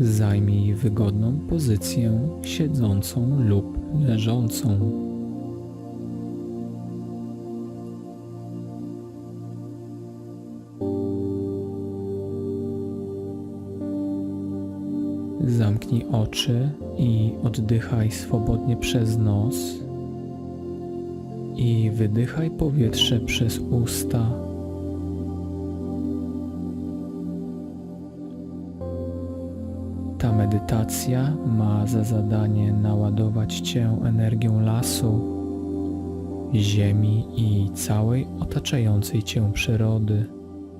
Zajmij wygodną pozycję siedzącą lub leżącą. Zamknij oczy i oddychaj swobodnie przez nos i wydychaj powietrze przez usta. Medytacja ma za zadanie naładować Cię energią lasu, ziemi i całej otaczającej Cię przyrody,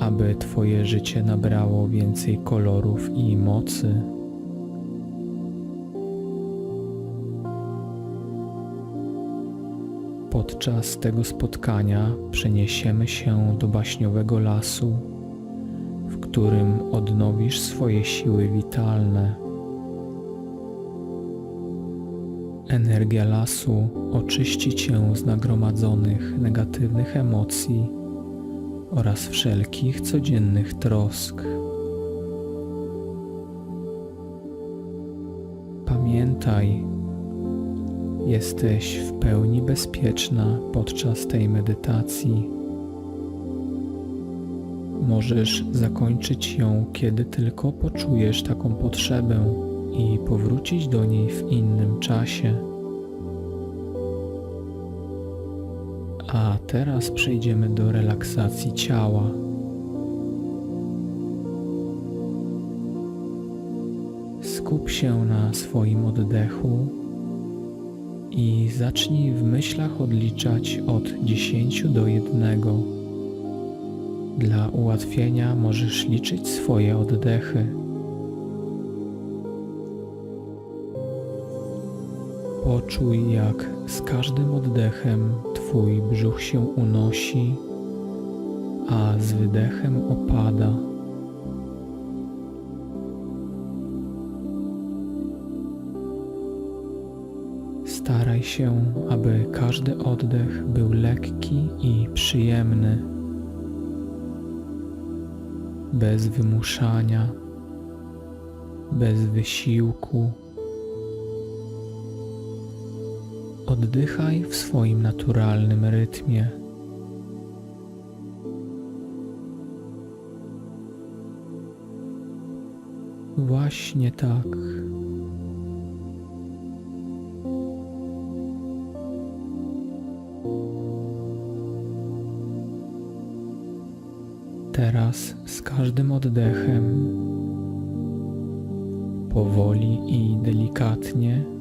aby Twoje życie nabrało więcej kolorów i mocy. Podczas tego spotkania przeniesiemy się do baśniowego lasu, w którym odnowisz swoje siły witalne. Energia lasu oczyści cię z nagromadzonych negatywnych emocji oraz wszelkich codziennych trosk. Pamiętaj, Jesteś w pełni bezpieczna podczas tej medytacji. Możesz zakończyć ją, kiedy tylko poczujesz taką potrzebę i powrócić do niej w innym czasie. A teraz przejdziemy do relaksacji ciała. Skup się na swoim oddechu i zacznij w myślach odliczać od 10 do 1. Dla ułatwienia możesz liczyć swoje oddechy. Poczuj, jak z każdym oddechem Twój brzuch się unosi, a z wydechem opada. Staraj się, aby każdy oddech był lekki i przyjemny, bez wymuszania, bez wysiłku. Oddychaj w swoim naturalnym rytmie. Właśnie tak. Teraz z każdym oddechem powoli i delikatnie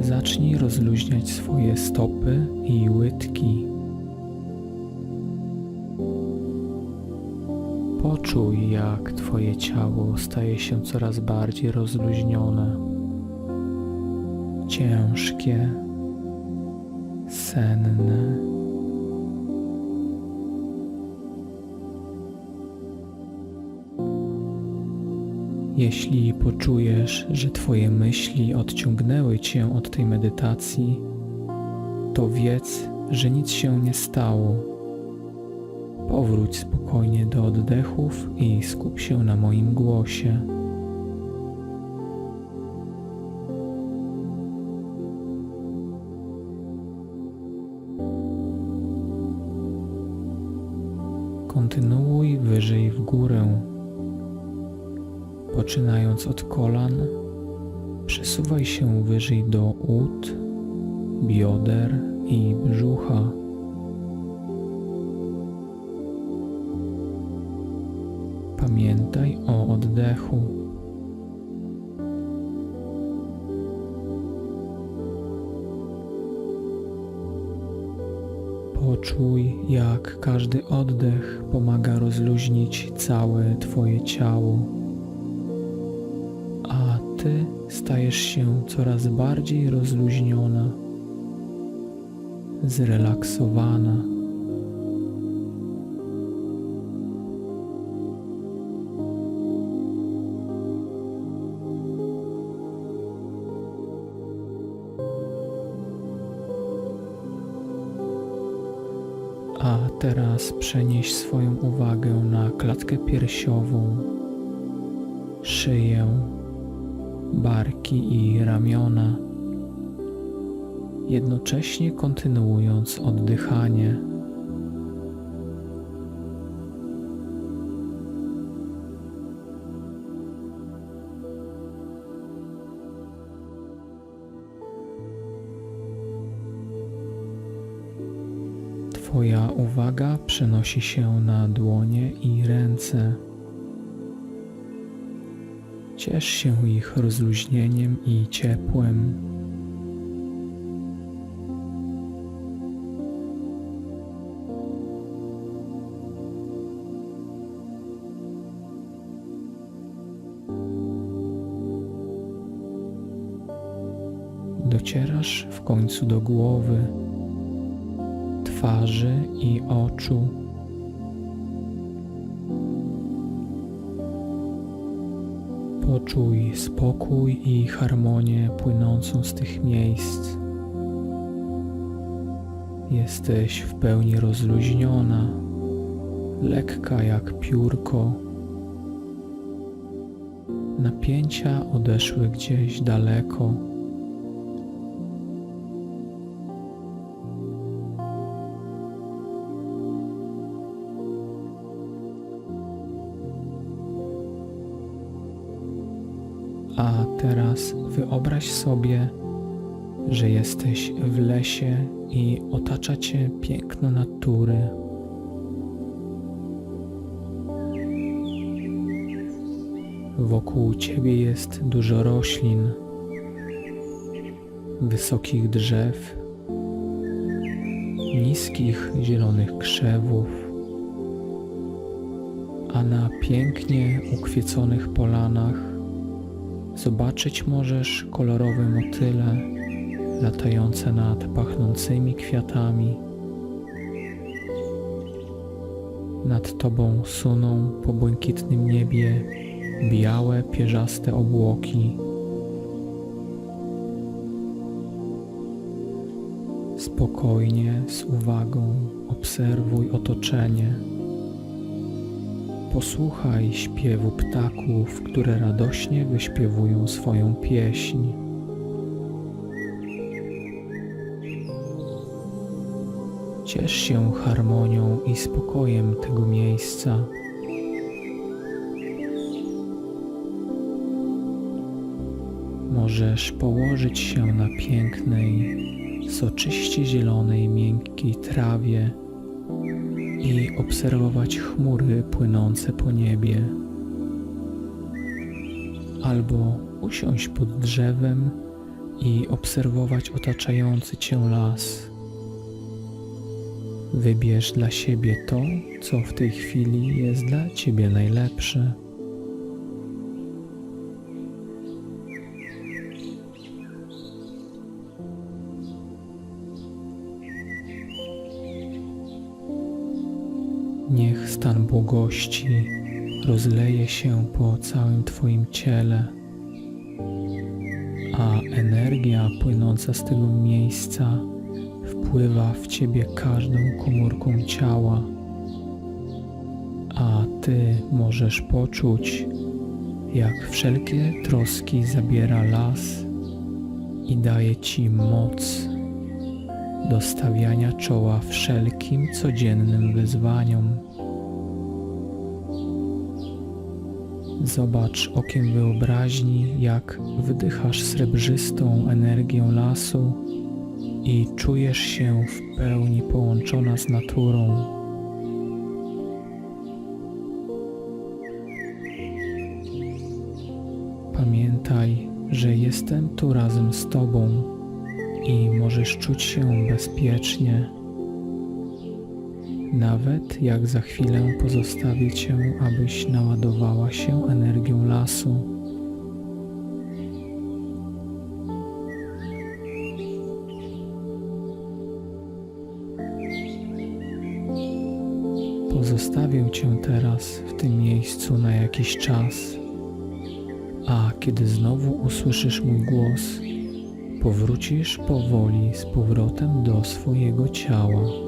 zacznij rozluźniać swoje stopy i łydki. Poczuj, jak Twoje ciało staje się coraz bardziej rozluźnione, ciężkie, senne. Jeśli poczujesz, że Twoje myśli odciągnęły Cię od tej medytacji, to wiedz, że nic się nie stało. Powróć spokojnie do oddechów i skup się na moim głosie. Kontynuuj wyżej w górę Poczynając od kolan, przesuwaj się wyżej do ud, bioder i brzucha. Pamiętaj o oddechu. Poczuj, jak każdy oddech pomaga rozluźnić całe Twoje ciało stajesz się coraz bardziej rozluźniona, zrelaksowana. A teraz przenieś swoją uwagę na klatkę piersiową, szyję barki i ramiona, jednocześnie kontynuując oddychanie. Twoja uwaga przenosi się na dłonie i ręce. Ciesz się ich rozluźnieniem i ciepłem. Docierasz w końcu do głowy, twarzy i oczu. Poczuj spokój i harmonię płynącą z tych miejsc. Jesteś w pełni rozluźniona, lekka jak piórko. Napięcia odeszły gdzieś daleko. Sobie, że jesteś w lesie i otacza cię piękno natury. Wokół ciebie jest dużo roślin, wysokich drzew, niskich zielonych krzewów, a na pięknie ukwieconych polanach Zobaczyć możesz kolorowe motyle latające nad pachnącymi kwiatami. Nad tobą suną po błękitnym niebie białe, pierzaste obłoki. Spokojnie, z uwagą obserwuj otoczenie. Posłuchaj śpiewu ptaków, które radośnie wyśpiewują swoją pieśń. Ciesz się harmonią i spokojem tego miejsca. Możesz położyć się na pięknej, soczyście zielonej, miękkiej trawie i obserwować chmury płynące po niebie. Albo usiąść pod drzewem i obserwować otaczający cię las. Wybierz dla siebie to, co w tej chwili jest dla ciebie najlepsze. Stan błogości rozleje się po całym Twoim ciele, a energia płynąca z tego miejsca wpływa w Ciebie każdą komórką ciała, a Ty możesz poczuć, jak wszelkie troski zabiera las i daje Ci moc do stawiania czoła wszelkim codziennym wyzwaniom. Zobacz okiem wyobraźni, jak wdychasz srebrzystą energię lasu i czujesz się w pełni połączona z naturą. Pamiętaj, że jestem tu razem z Tobą i możesz czuć się bezpiecznie. Nawet jak za chwilę pozostawię Cię, abyś naładowała się energią lasu. Pozostawię Cię teraz w tym miejscu na jakiś czas, a kiedy znowu usłyszysz mój głos, powrócisz powoli z powrotem do swojego ciała.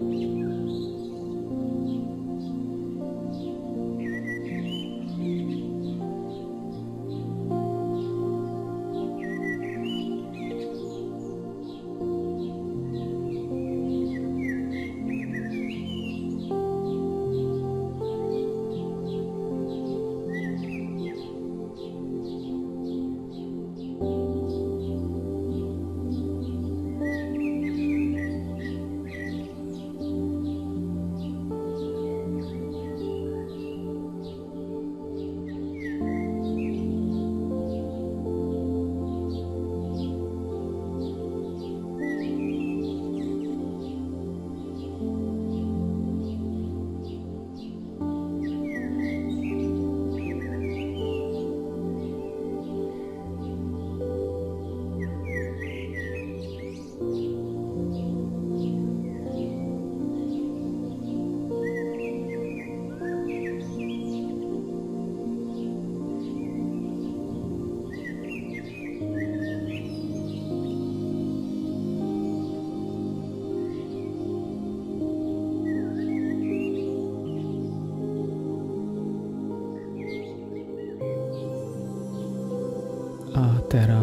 A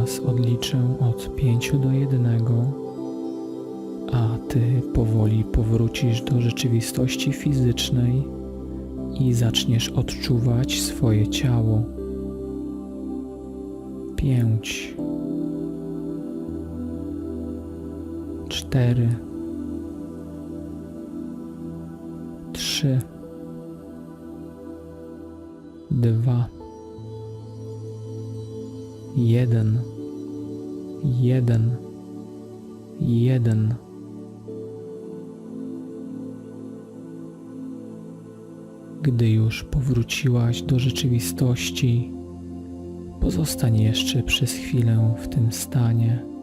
teraz odliczę od pięciu do jednego, a ty powoli powrócisz do rzeczywistości fizycznej i zaczniesz odczuwać swoje ciało. Pięć, cztery, trzy, dwa jeden, jeden, jeden. Gdy już powróciłaś do rzeczywistości, pozostań jeszcze przez chwilę w tym stanie.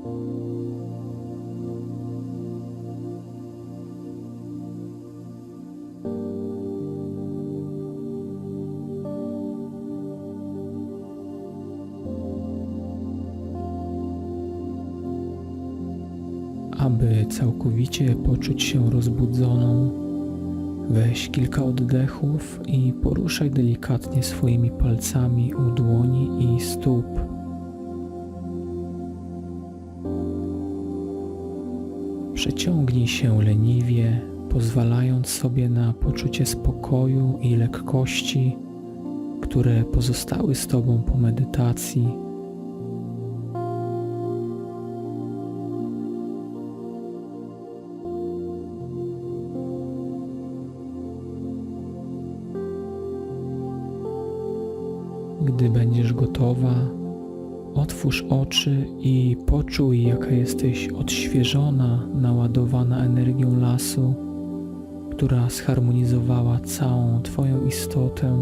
Aby całkowicie poczuć się rozbudzoną, weź kilka oddechów i poruszaj delikatnie swoimi palcami u dłoni i stóp. Przeciągnij się leniwie, pozwalając sobie na poczucie spokoju i lekkości, które pozostały z Tobą po medytacji. Gdy będziesz gotowa, otwórz oczy i poczuj, jaka jesteś odświeżona, naładowana energią lasu, która zharmonizowała całą Twoją istotę.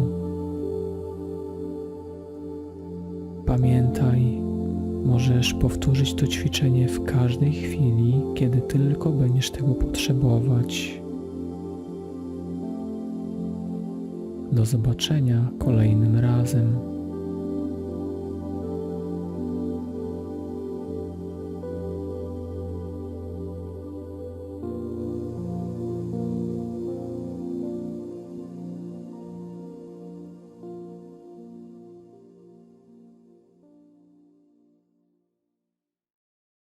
Pamiętaj, możesz powtórzyć to ćwiczenie w każdej chwili, kiedy tylko będziesz tego potrzebować. Do zobaczenia kolejnym razem.